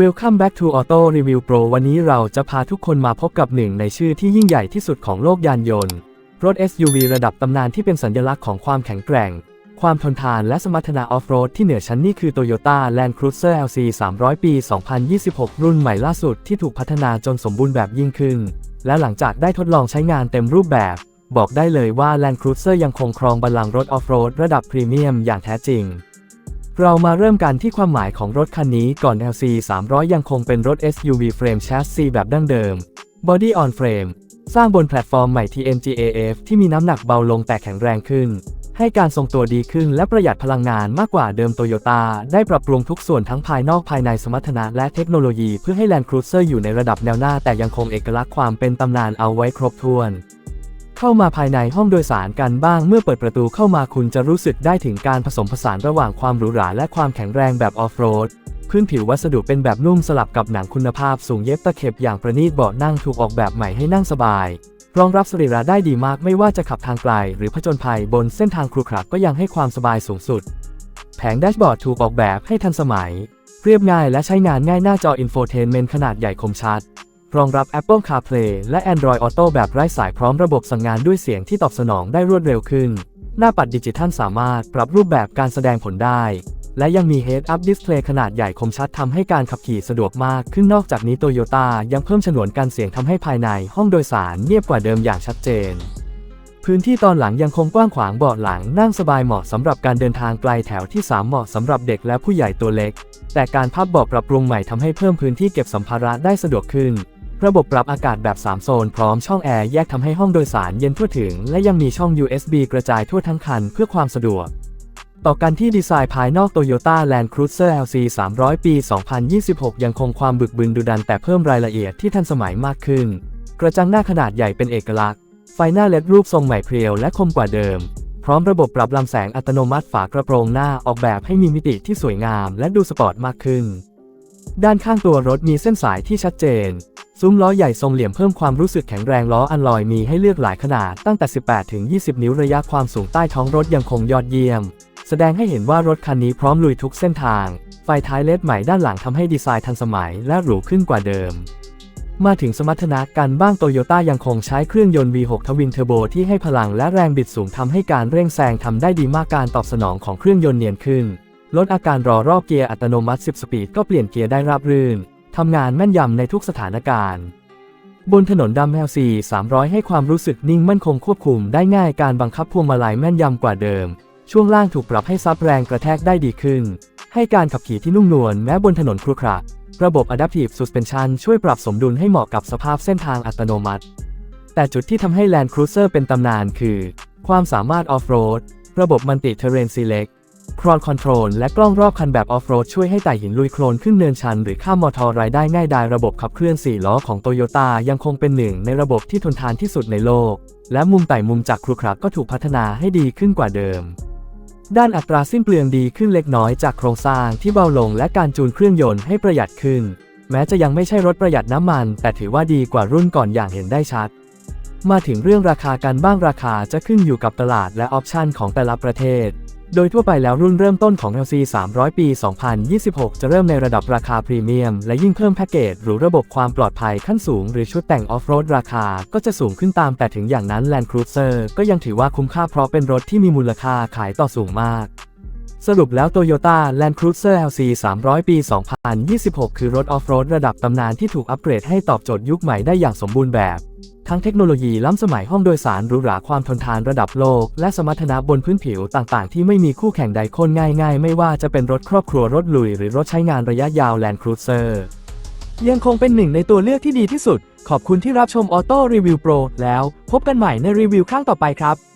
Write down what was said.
Welcome back to Auto Review Pro วันนี้เราจะพาทุกคนมาพบกับหนึ่งในชื่อที่ยิ่งใหญ่ที่สุดของโลกยานยนต์ รถ SUV ระดับตำนานที่เป็นสัญลักษณ์ของความแข็งแกร่ง ความทนทานและสมรรถนะออฟโรดที่เหนือชั้นนี่คือ Toyota Land Cruiser LC 300 ปี 2026 รุ่นใหม่ล่าสุดที่ถูกพัฒนาจนสมบูรณ์แบบยิ่งขึ้น และหลังจากได้ทดลองใช้งานเต็มรูปแบบ บอกได้เลยว่า Land Cruiser ยังคงครองบัลลังก์รถออฟโรดระดับพรีเมียมอย่างแท้จริง เรามาเริ่มกันที่ความหมายของรถคันนี้ก่อน LC 300 ยังคงเป็นรถ SUV เฟรมแชสซีแบบดั้งเดิม Body on Frame สร้างบนแพลตฟอร์มใหม่ TNGAF ที่มีน้ำหนักเบาลงแต่แข็งแรงขึ้น ให้การทรงตัวดีขึ้นและประหยัดพลังงานมากกว่าเดิมโตโยต้าได้ปรับปรุงทุกส่วนทั้งภายนอกภายในสมรรถนะและเทคโนโลยีเพื่อให้ Land Cruiser อยู่ในระดับแนวหน้าแต่ยังคงเอกลักษณ์ความเป็นตำนานเอาไว้ครบถ้วน เข้ามาภายในห้องโดยสารกันบ้าง เมื่อเปิดประตูเข้ามาคุณจะรู้สึกได้ถึงการผสมผสานระหว่างความหรูหราและความแข็งแรงแบบออฟโรดพื้นผิววัสดุเป็นแบบนุ่มสลับกับหนังคุณภาพสูงเย็บตะเข็บอย่างประณีตเบาะนั่งถูกออกแบบใหม่ให้นั่งสบาย รองรับสรีระได้ดีมากไม่ว่าจะขับทางไกล หรือผจญภัยบนเส้นทางครุขระก็ยังให้ความสบายสูงสุด แผงแดชบอร์ดถูกออกแบบให้ทันสมัย เรียบง่ายและใช้งานง่ายหน้าจออินโฟเทนเมนต์ขนาดใหญ่คมชัด รองรับ Apple CarPlay และ Android Auto แบบไร้สายพร้อมระบบสั่งงานด้วยเสียงที่ตอบสนองได้รวดเร็วขึ้น หน้าปัดดิจิทัลสามารถปรับรูปแบบการแสดงผลได้ และยังมี Head-Up Display ขนาดใหญ่คมชัดทำให้การขับขี่สะดวกมากขึ้นนอกจากนี้โตโยต้ายังเพิ่มฉนวนกันเสียงทำให้ภายในห้องโดยสารเงียบกว่าเดิมอย่างชัดเจน พื้นที่ตอนหลังยังคงกว้างขวางเบาะหลังนั่งสบายเหมาะสำหรับการเดินทางไกลแถวที่ 3 เหมาะสำหรับเด็กและผู้ใหญ่ตัวเล็ก แต่การพับเบาะปรับปรุงใหม่ทำให้เพิ่มพื้นที่เก็บสัมภาระได้สะดวกขึ้น ระบบปรับอากาศแบบ 3 โซนพร้อมช่องแอร์แยกทำให้ห้องโดยสารเย็นทั่วถึง และยังมีช่อง USB กระจายทั่วทั้งคันเพื่อความสะดวก ต่อกันที่ดีไซน์ภายนอก Toyota Land Cruiser LC 300 ปี 2026 ยังคงความบึกบึนดุดันแต่เพิ่มรายละเอียดที่ทันสมัยมากขึ้น กระจังหน้าขนาดใหญ่เป็นเอกลักษณ์ ไฟหน้าเลดรูปทรงใหม่เพรียวและคมกว่าเดิม พร้อมระบบปรับลำแสงอัตโนมัติฝากระโปรงหน้าออกแบบให้มีมิติที่สวยงาม และดูสปอร์ตมากขึ้น ด้านข้างตัวรถมีเส้นสายที่ชัดเจน ซุ้มล้อใหญ่ทรงเหลี่ยมเพิ่มความรู้สึกแข็งแรงล้ออันลอยมีให้เลือกหลายขนาดตั้งแต่ 18 ถึง 20 นิ้วระยะความสูงใต้ท้องรถยังคงยอดเยี่ยม แสดงให้เห็นว่ารถคันนี้พร้อมลุยทุกเส้นทาง ไฟท้ายเลดใหม่ด้านหลังทำให้ดีไซน์ทันสมัยและหรูขึ้นกว่าเดิม มาถึงสมรรถนะกันบ้างโตโยต้ายังคงใช้เครื่องยนต์ V6 ทวินเทอร์โบที่ให้พลังและแรงบิดสูงทำให้การเร่งแซงทำได้ดีมากการตอบสนองของเครื่องยนต์เนียนขึ้น ลดอาการรอรอบเกียร์อัตโนมัติ 10 สปีดก็เปลี่ยนเกียร์ได้ราบรื่น ทำงานแม่นยำในทุกสถานการณ์ บนถนนดำ LC 300 ให้ความรู้สึกนิ่งมั่นคงควบคุมได้ง่ายการบังคับพวงมาลัยแม่นยำกว่าเดิม ช่วงล่างถูกปรับให้ซับแรงกระแทกได้ดีขึ้น ให้การขับขี่ที่นุ่มนวลแม้บนถนนครุขระระบบ Adaptive Suspension ช่วยปรับสมดุลให้เหมาะกับสภาพเส้นทางอัตโนมัติ แต่จุดที่ทำให้ Land Cruiser เป็นตำนานคือ ความสามารถออฟโรด ระบบ Multi Terrain Select ครอนคอนโทรลและกล้องรอบคันแบบออฟโรดช่วยให้ไต่หินลุยโคลนขึ้นเนินชัน หรือข้ามมอเตอร์ไรได้ง่ายดายระบบขับเคลื่อน 4 ล้อของโตโยต้ายังคงเป็นหนึ่งในระบบที่ทนทานที่สุดในโลก และมุมไต่มุมจากครุขระก็ถูกพัฒนาให้ดีขึ้นกว่าเดิม ด้านอัตราสิ้นเปลืองดีขึ้นเล็กน้อยจากโครงสร้างที่เบาลงและการจูนเครื่องยนต์ให้ประหยัดขึ้น แม้จะยังไม่ใช่รถประหยัดน้ำมัน แต่ถือว่าดีกว่ารุ่นก่อนอย่างเห็นได้ชัดมาถึงเรื่องราคากันบ้างราคาจะขึ้นอยู่กับตลาดและออปชันของแต่ละประเทศ โดยทั่วไปแล้วรุ่นเริ่มต้นของ LC 300 ปี 2026 จะเริ่มในระดับราคาพรีเมียม และยิ่งเพิ่มแพ็กเกจหรือระบบความปลอดภัยขั้นสูง หรือชุดแต่งออฟโรดราคาก็จะสูงขึ้นตามแต่ถึงอย่างนั้น Land Cruiser ก็ยังถือว่าคุ้มค่าเพราะเป็นรถที่มีมูลค่าขายต่อสูงมากสรุปแล้ว Toyota Land Cruiser LC 300 ปี 2026 คือรถออฟโรดระดับตำนานที่ถูกอัปเกรดให้ตอบโจทย์ยุคใหม่ได้อย่างสมบูรณ์แบบ ทั้งเทคโนโลยีล้ำสมัยห้องโดยสารหรูหราความทนทานระดับโลก และสมรรถนะบนพื้นผิวต่างๆ ที่ไม่มีคู่แข่งใดคนง่าย ๆ ไม่ว่าจะเป็นรถครอบครัวรถลุย หรือรถใช้งานระยะยาว Land Cruiser ยังคงเป็นหนึ่งในตัวเลือกที่ดีที่สุด ขอบคุณที่รับชม Auto Review Pro แล้วพบกันใหม่ในรีวิวครั้งต่อไปครับ